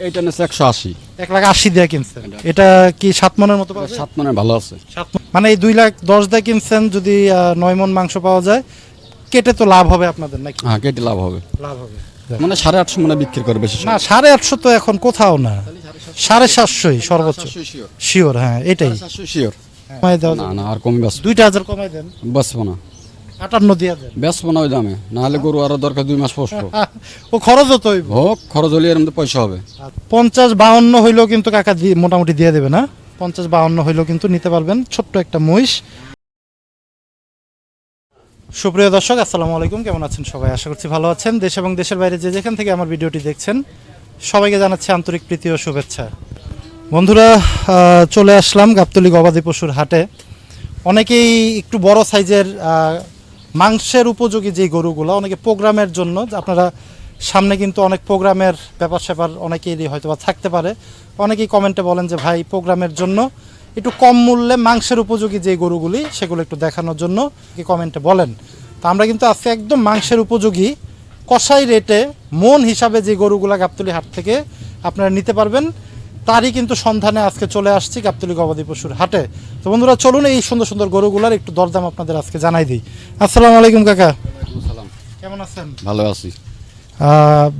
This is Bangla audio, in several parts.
এইটা নিচ্ছে একশো আশি। এক লাখ আশি দিয়ে কিনছেন। এটা। কি সাত মনের মতো সাত মানে ভালো আছে। সাত মণ। মানে এই দুই লাখ দশ দিয়ে কিনছেন যদি আহ, নয় মন মাংস পাওয়া যায় কেটে তো লাভ হবে আপনাদের নাকি? হ্যাঁ কেটে লাভ হবে। লাভ হবে। মানে সাড়ে আটশো মানে বিক্রি করে বেশি না সাড়ে আটশো তো এখন কোথাও না। সাড়ে সাতশোই সর্বোচ্চ। শিওর হ্যাঁ এটাই। শিওর কমাই না না আর কমে বেসবো দুইটা হাজার কমাই দেন। বেসবো না। আটান্ন দিয়ে দেন। বেসবো না ওই দামে নাহলে গরু আরও দরকার দুই মাস পোষবো ও খরচও তো হইব। হোক খরচ হলে এর মধ্যে পয়সা হবে। পঞ্চাশ বাউন্ন হইলেও কিন্তু কাকা মোটামুটি দিয়ে দেবে না। পঞ্চাশ বাউন্ন হইলেও কিন্তু নিতে পারবেন ছোট্ট একটা মহিষ। সুপ্রিয় দর্শক আসসালামু আলাইকুম। কেমন আছেন সবাই? আশা করছি ভালো আছেন। দেশ এবং দেশের বাইরে যে যেখান থেকে আমার ভিডিওটি দেখছেন সবাইকে জানাচ্ছি আন্তরিক প্রীতি ও শুভেচ্ছা। বন্ধুরা আহ, চলে আসলাম গাবতলি গবাদি পশুর হাটে। অনেকেই একটু বড় সাইজের আহ, মাংসের উপযোগী যে গরুগুলো, অনেকে প্রোগ্রামের জন্য, আপনারা সামনে কিন্তু অনেক প্রোগ্রামের ব্যাপার স্যাপার অনেকেরই হয়তো বা থাকতে পারে। অনেকেই কমেন্টে বলেন যে, ভাই, প্রোগ্রামের জন্য একটু কম মূল্যে মাংসের উপযোগী যে গরুগুলি, সেগুলো একটু দেখানোর জন্য কমেন্টে বলেন। তো আমরা কিন্তু আজকে একদম মাংসের উপযোগী, কষাই রেটে মন হিসাবে যে গরুগুলা গাবতলি হাট থেকে আপনারা নিতে পারবেন। তারই কিন্তু সন্ধানে আজকে চলে আসছি গাবতলি গবাদি পশুর হাটে। তো বন্ধুরা চলুন এই সুন্দর সুন্দর গরুগুলার একটু দরদাম আপনাদের আজকে জানাই দিই। আসসালাম আলাইকুম কাকা। কেমন আছেন? ভালো আছি।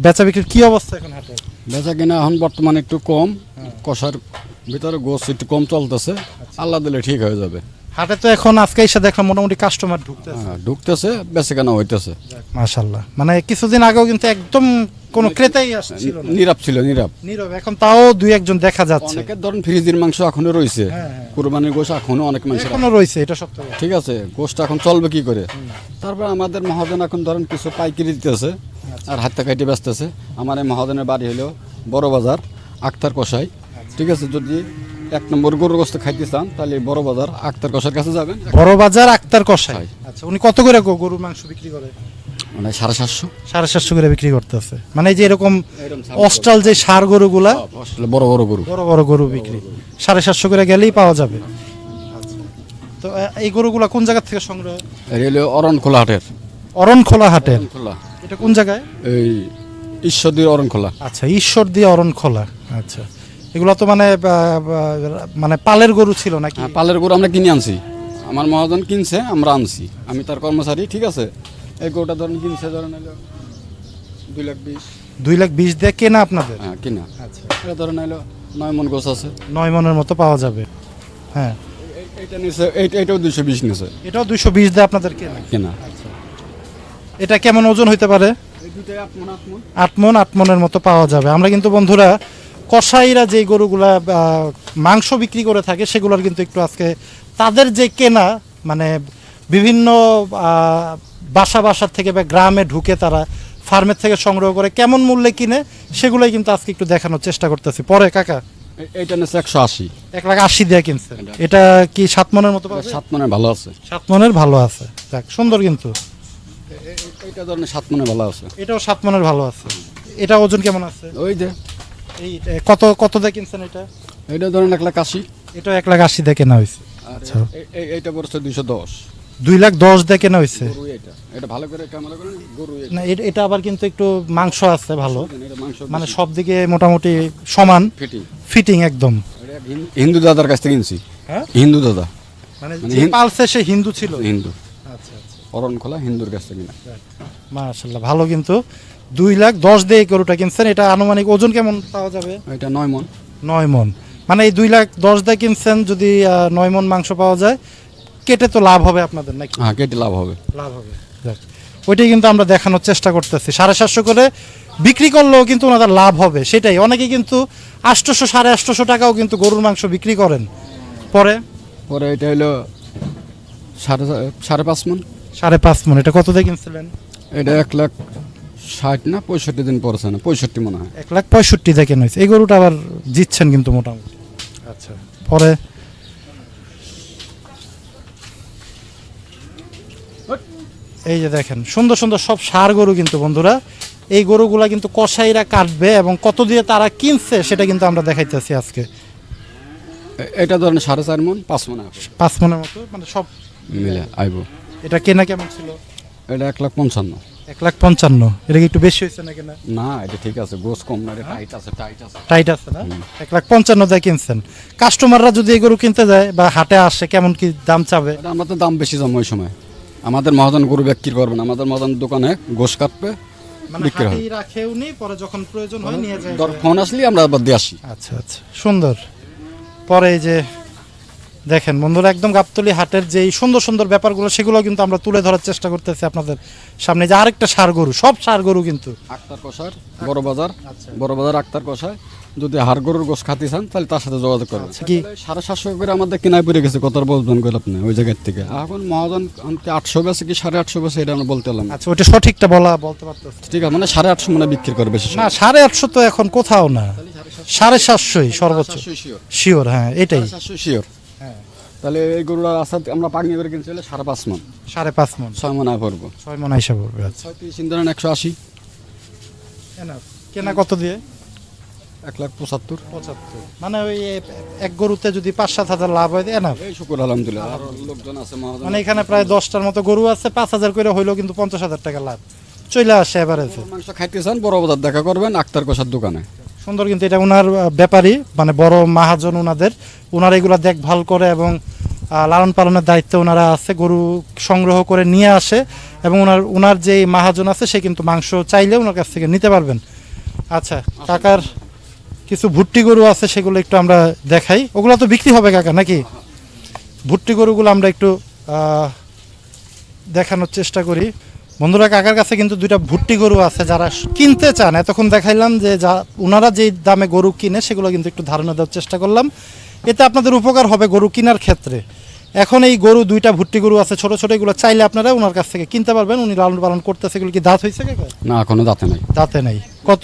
বেচা বিক্রির কি অবস্থা এখন হাটে? বেচা কিনা এখন বর্তমানে একটু কম কষার ভিতরে গোস একটু কম চলতেছে। আল্লাহ দিলে ঠিক হয়ে যাবে। হাটে তো এখন আজকে এসে দেখলাম মোটামুটি কাস্টমার ঢুকতেছে। হ্যাঁ, ঢুকতেছে বেচা কেনা হইতেছে। মাশাল্লাহ মানে কিছুদিন আগেও কিন্তু একদম কোনো ক্রেতাই আসছিল না। নীরব ছিল নীরব। নীরব এখন তাও দুই একজন দেখা যাচ্ছে। অনেকের ধরুন ফ্রিজের মাংস এখনও রয়েছে। হ্যাঁ, হ্যাঁ। কুরবানির গোশ এখনও অনেক মানুষের এখনও রয়েছে এটা সত্য। কথা। ঠিক আছে গোশটা এখন চলবে কি করে? তারপর আমাদের মহাজন এখন ধরেন কিছু পাইকারি দিতেছে আচ্ছা। আর হাতে কাইটে ব্যস্তেছে আমার এই মহাজনের বাড়ি হলো বড় বাজার আক্তার কষাই। ঠিক আছে যদি এক নম্বর গরুর গোস্ত খাইতে চান তাহলে বড় বাজার আক্তার কষার কাছে যাবেন। বড় বাজার আক্তার কষাই। আচ্ছা উনি কত করে গো- গরুর মাংস বিক্রি করে? মানে সাড়ে সাতশো। সাড়ে সাতশো করে বিক্রি করতেছে। মানে এই যে এরকম অস্টাল যে সার গরুগুলা আসলে বড় বড় গরু। বড় বড় গরু বিক্রি। সাড়ে সাতশো করে গেলেই পাওয়া যাবে। আচ্ছা। তো এ- এই গরুগুলা কোন জায়গা থেকে সংগ্রহ এই অরণ খোলা হাটের। অরণ খোলা হাটের। খোলা এটা কোন জায়গায়? এই ঈশ্বরদীর অরণ খোলা আচ্ছা ঈশ্বর দিয়ে অরণ খোলা আচ্ছা। এগুলো তো মানে মানে পালের গরু ছিল নাকি? হ্যাঁ পালের গরু আমরা কিনে আনছি। আমার মহাজন কিনছে আমরা আনছি। আমি তার কর্মচারী ঠিক আছে? এই গরুটা ধরেন কিনছে ধরেন দুই লাখ বিশ। দুই লাখ বিশ দিয়ে কেনা আপনাদের? হ্যাঁ কিনা। আচ্ছা। এটা ধরেন হলো নয় মন গোছ আছে। নয় মনের মতো পাওয়া যাবে। হ্যাঁ। নিচে এইটা এটাও দুইশো বিশ নিচে এটাও দুইশো বিশ দিয়ে আপনাদের কেনা? কেনা। এটা কেমন ওজন হইতে পারে? আট মন আট মনের মতো পাওয়া যাবে। আমরা কিন্তু বন্ধুরা কসাইরা যে গরুগুলা মাংস বিক্রি করে থাকে সেগুলোর কিন্তু একটু আজকে তাদের যে কেনা মানে বিভিন্ন বাসা বাসার থেকে বা গ্রামে ঢুকে তারা ফার্মের থেকে সংগ্রহ করে কেমন মূল্যে কিনে সেগুলোই কিন্তু আজকে একটু দেখানোর চেষ্টা করতেছি। পরে কাকা? এই- এইটা নিচে একশো আশি। এক লাখ আশি দিয়ে কিনছে। এটা। কি সাত মনের মতো সাত মনে ভালো আছে। সাত মনের ভালো আছে। যাক সুন্দর কিন্তু। এ- এ- এইটা সাত ভালো আছে। এটাও সাত মনের ভালো আছে। এটা ওজন কেমন আছে? ওই যে এই কত কত দিয়ে কিনছেন এটা? এইটা ধরেন এক লাখ আশি। এটা এক লাখ আশি দিয়ে কেনা হয়েছে। আচ্ছা। এইটা পড়ছে দুইশো দশ। দুই লাখ দশ দিয়ে কেনা হয়েছে। এটা। এটা ভালো করে ক্যামেরা করেন গরু না এটা আবার কিন্তু একটু মাংস আছে ভালো। মানে সব দিকে মোটামুটি সমান। ফিটিং ফিটিং একদম। হিন্দু- দাদার কাছ থেকে কিনছি। হ্যাঁ? হিন্দু দাদা। মানে মানে পালছে সে হিন্দু ছিল। হিন্দু। আচ্ছা আচ্ছা অরণ খোলা হিন্দুর কাছ থেকে কিনা মাশাল্লাহ ভালো কিন্তু। দুই লাখ দশ দিয়ে গরুটা কিনছেন এটা আনুমানিক ওজন কেমন পাওয়া যাবে? এটা নয় মন। নয় মন। মানে এই দুই লাখ দশ দিয়ে কিনছেন যদি নয় মন মাংস পাওয়া যায় কেটে তো লাভ হবে আপনাদের নাকি? হ্যাঁ কেটে লাভ হবে। লাভ হবে। যাক। ওইটাই কিন্তু আমরা দেখানোর চেষ্টা করতেছি। সাড়ে সাতশো করে বিক্রি করলেও কিন্তু ওনাদের লাভ হবে সেটাই। অনেকে কিন্তু আটশোশো সাড়ে আটশোশো টাকাও কিন্তু গরুর মাংস বিক্রি করেন। পরে? পরে এটা হলো সাড়ে সাড়ে পাঁচ মন। সাড়ে পাঁচ মন এটা কত দিয়ে কিনছিলেন? এটা এক লাখ ষাট না পঁয়ষট্টি দিন পড়ছে না পঁয়ষট্টি মনে হয়। এক লাখ পঁয়ষট্টি দিয়ে কেন হয়েছে। এই গরুটা আবার জিতছেন কিন্তু মোটামুটি। আচ্ছা। পরে এই যে দেখেন সুন্দর সুন্দর সব সার গরু কিন্তু বন্ধুরা। এই গরুগুলা কিন্তু কসাইরা কাটবে এবং কত দিয়ে তারা কিনছে সেটা কিন্তু আমরা দেখাইতেছি আজকে। এটা ধরেন সাড়ে চার মন পাঁচ মনে পাঁচ মনের মতো মানে সব মিলে আইব। এটা কেনা কেমন ছিল? এটা এক লাখ পঞ্চান্ন। এক লাখ পঞ্চান্ন। এটা কি একটু বেশি হয়েছে না? না এটা ঠিক আছে গোস কম না টাইট আছে টাইট আছে। টাইট আছে না? এক লাখ পঞ্চান্ন দিয়ে কিনছেন। কাস্টমাররা যদি এই গরু কিনতে যায় বা হাটে আসে কেমন কি দাম চাবে? আমরা তো দাম বেশি জমা ওই সময়। আমাদের মহাজন গরু বিক্রি করবে না আমাদের মহাজন দোকানে গোস কাটবে মানে বিক্রি হাটেই রাখে উনি পরে যখন প্রয়োজন হয় নিয়ে যায়। ফোন আসলে আমরা আবার দিয়ে আসি। আচ্ছা আচ্ছা সুন্দর। পরে এই যে দেখেন বন্ধুরা একদম গাবতলি হাটের যে সুন্দর সুন্দর ব্যাপারগুলো সেগুলো কিন্তু আমরা তুলে ধরার চেষ্টা করতেছি আপনাদের সামনে। যে আরেকটা সার গরু সব সার গরু কিন্তু। আক্তার কষার বড় বাজার আচ্ছা। বড় বাজার আক্তার কষায়। যদি হাড় গরুর গোস খাতে চান তাহলে তার সাথে যোগাযোগ করবেন। কি? সাড়ে সাতশো করে আমাদের কেনায় পড়ে গেছে কত বলবেন করে আপনি ওই জায়গার থেকে। এখন মহাজন কি আটশো বেছে কি সাড়ে আটশো বেছে এটা আমরা বলতে পারলাম। আচ্ছা ওইটা সঠিকটা বলা বলতে পারতেছি। ঠিক আছে মানে সাড়ে আটশো মানে বিক্রি করে বেশি না সাড়ে আটশো তো এখন কোথাও না। সাড়ে সাতশোই সর্বোচ্চ। শিওর। হ্যাঁ এটাই। সাতশো শিওর। হ্যাঁ। তাহলে এই গরুটা আসাদ আমরা পাগনি করে কিনছি হলে সাড়ে পাঁচ মন। সাড়ে পাঁচ মন। ছয় মন আয় পড়ব। ছয় মন হিসাব হবে আচ্ছা। ছয় তিরিশ ধরেন একশো আশি. কেনা কত দিয়ে? এক লাখ পঁচাত্তর। পঁচাত্তর। মানে ওই এক গরুতে যদি পাঁচ সাত হাজার লাভ হয় এনাফ এই শুকুর আলহামদুলিল্লাহ। লোকজন আছে মানে এখানে প্রায় দশটার মতো গরু আছে পাঁচ হাজার করে হইলেও কিন্তু পঞ্চাশ হাজার টাকা লাভ। চলে আসে এভারেজে। মাংস খাইতে চান বড় বাজার দেখা করবেন আক্তার কষার দোকানে। সুন্দর কিন্তু এটা ওনার আহ, ব্যাপারী মানে বড় মাহাজন ওনাদের ওনারা এগুলো দেখভাল করে এবং লালন পালনের দায়িত্বে ওনারা আছে গরু সংগ্রহ করে নিয়ে আসে এবং ওনার ওনার যে মাহাজন আছে সে কিন্তু মাংস চাইলে ওনার কাছ থেকে নিতে পারবেন। আচ্ছা কাকার কিছু ভুট্টি গরু আছে সেগুলো একটু আমরা দেখাই। ওগুলো তো বিক্রি হবে কাকা নাকি? ভুট্টি গরুগুলো আমরা একটু দেখানোর চেষ্টা করি। বন্ধুরা কাকার কাছে কিন্তু দুইটা ভুট্টি গরু আছে যারা কিনতে চান। এতক্ষণ দেখাইলাম যে যা ওনারা যেই দামে গরু কিনে সেগুলো কিন্তু একটু ধারণা দেওয়ার চেষ্টা করলাম। এতে আপনাদের উপকার হবে গরু কেনার ক্ষেত্রে। এখন এই গরু দুইটা ভুট্টি গরু আছে ছোট ছোট এগুলো চাইলে আপনারা ওনার কাছ থেকে কিনতে পারবেন। উনি লালন পালন করতেছে এগুলো কি দাঁত হয়েছে না এখনও দাঁতে নাই। দাঁতে নাই। কত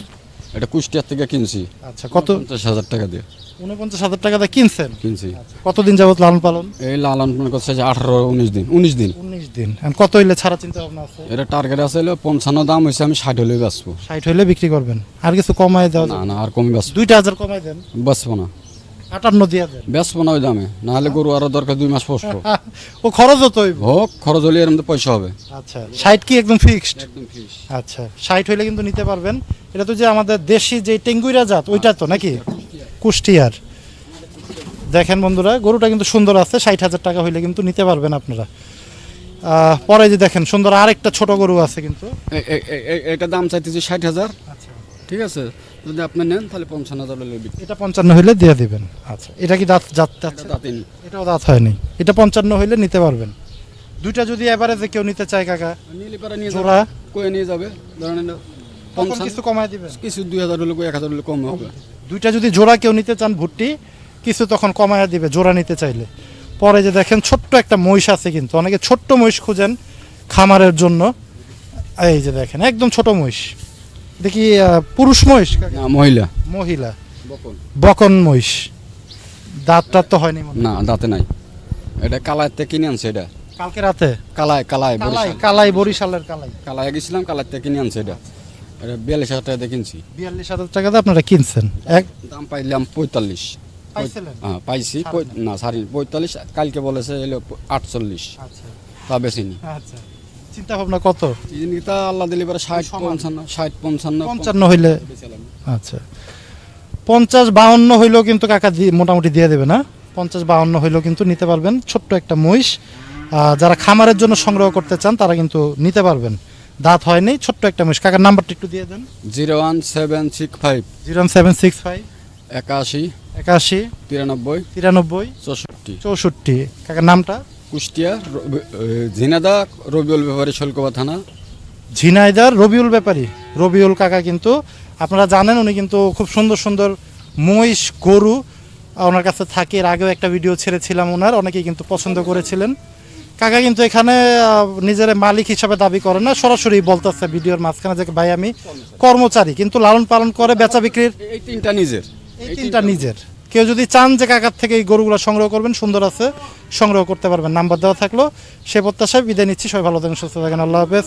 এটা কুষ্টিয়ার থেকে কিনছি। আচ্ছা কত পঞ্চাশ হাজার টাকা দিয়ে। উনপঞ্চাশ হাজার টাকা দিয়ে কিনছেন? কিনছি। কতদিন যাবত লালন পালন? এই লালন পালন করছে আঠারো উনিশ দিন উনিশ দিন। উনিশ দিন। কত হইলে ছাড়া চিন্তা ভাবনা আছে? এটা টার্গেট আছে হলো পঞ্চান্ন দাম হয়েছে আমি ষাট হলে বাঁচবো। ষাট হইলে বিক্রি করবেন। আর কিছু কমাই দেওয়া না না আর কমে বাঁচবো। দুইটা হাজার কমায় দেন। বাঁচবো না। আটান্ন দিয়ে দেন। বেচবো না ওই দামে নাহলে গরু আরও দরকার দুই মাস পোষবো ও খরচ হতো হোক খরচ হলে এর মধ্যে পয়সা হবে। আচ্ছা ষাট কি একদম ফিক্সড একদম ফিস আচ্ছা ষাট হইলে কিন্তু নিতে পারবেন। এটা তো যে আমাদের দেশি যে টেঙ্গুইরা জাত ওইটা তো নাকি? কুষ্টিয়ার। দেখেন বন্ধুরা গরুটা কিন্তু সুন্দর আছে ষাট হাজার টাকা হইলে কিন্তু নিতে পারবেন আপনারা। পরে যে দেখেন সুন্দর আরেকটা ছোট গরু আছে কিন্তু। এটা দাম চাইতেছি ষাট হাজার। আচ্ছা। ঠিক আছে? যদি আপনি নেন তাহলে পঞ্চান্ন হাজার হলে বিক্রি। এটা পঞ্চান্ন হইলে দিয়ে দিবেন। আচ্ছা এটা কি দাঁত আছে দাঁতিনি এটাও দাঁত হয়নি। এটা পঞ্চান্ন হইলে নিতে পারবেন। দুইটা যদি এভারেজে কেউ নিতে চায় কাকা নিলে পারে নিয়ে জোড়া? যাবে কয়ে নিয়ে যাবে। ধরেন তখন কিছু কমায় দিবেন? কিছু দুই হাজার হলে এক হাজার হলে কম হবে। দুইটা যদি জোড়া কেউ নিতে চান ভুট্টি কিছু তখন কমায় দিবে জোড়া নিতে চাইলে। পরে যে দেখেন ছোট্ট একটা মহিষ আছে কিন্তু অনেকে ছোট্ট মহিষ খুঁজেন খামারের জন্য। এই যে দেখেন একদম ছোট মহিষ। দেখি পুরুষ মহিষ? মহিলা। মহিলা। বকন। মহিষ। দাঁত টাত তো হয়নি না দাঁতে নাই। এটা থেকে কিনে আনছে এটা। কালকে রাতে? কালায় কালায় কালাই বরিশাল। কালাই বরিশালের কালাই। কালায় গেছিলাম থেকে কিনে আনছে এটা। এটা বিয়াল্লিশ হাজার টাকা কিনছি। বিয়াল্লিশ হাজার টাকাতে আপনারা কিনছেন? এক দাম পাইলাম পঁয়তাল্লিশ। হ্যাঁ পাইছি। না সারি পঁয়তাল্লিশ কালকে বলেছে এলো আটচল্লিশ। আচ্ছা। তা বেশিনি আচ্ছা। চিন্তা ভাবনা কত? তা আল্লাহ দিলে পরে ষাট। পঞ্চান্ন ষাট পঞ্চান্ন পঞ্চান্ন হইলে। আচ্ছা। পঞ্চাশ বাউন্ন হইলেও কিন্তু কাকা দি- মোটামুটি দিয়ে দেবে না? পঞ্চাশ বাউন্ন হইলেও কিন্তু নিতে পারবেন ছোট্ট একটা মহিষ। যারা খামারের জন্য সংগ্রহ করতে চান তারা কিন্তু নিতে পারবেন। দাঁত হয়নি ছোট্ট একটা মহিষ। কাকার নাম্বারটা একটু দিয়ে দেন। Zero one seven six five. Zero seven six five. একাশি। একাশি। তিরানব্বই। তিরানব্বই। চৌষট্টি। চৌষট্টি। কাকার নামটা? কুষ্টিয়া ঝিনাদা রবিউল ব্যাপারী শৈলকোবা থানা। ঝিনাইদার রবিউল ব্যাপারী। রবিউল কাকা কিন্তু আপনারা জানেন উনি কিন্তু খুব সুন্দর সুন্দর মহিষ গরু ওনার কাছে থাকে। এর আগেও একটা ভিডিও ছেড়েছিলাম ওনার অনেকেই কিন্তু পছন্দ করেছিলেন। কাকা কিন্তু এখানে নিজের মালিক হিসাবে দাবি করে না সরাসরি বলতেছে ভিডিওর মাঝখানে যে ভাই আমি কর্মচারী। কিন্তু লালন পালন করে বেচা বিক্রির এই তিনটা নিজের। এই তিনটা নিজের। কেউ যদি চান যে কাকার থেকে এই গরুগুলো সংগ্রহ করবেন, সুন্দর আছে, সংগ্রহ করতে পারবেন। নাম্বার দেওয়া থাকল। সে প্রত্যাশায় বিদায় নিচ্ছি। সবাই ভালো থাকেন, সুস্থ থাকেন। আল্লাহ হাফেজ।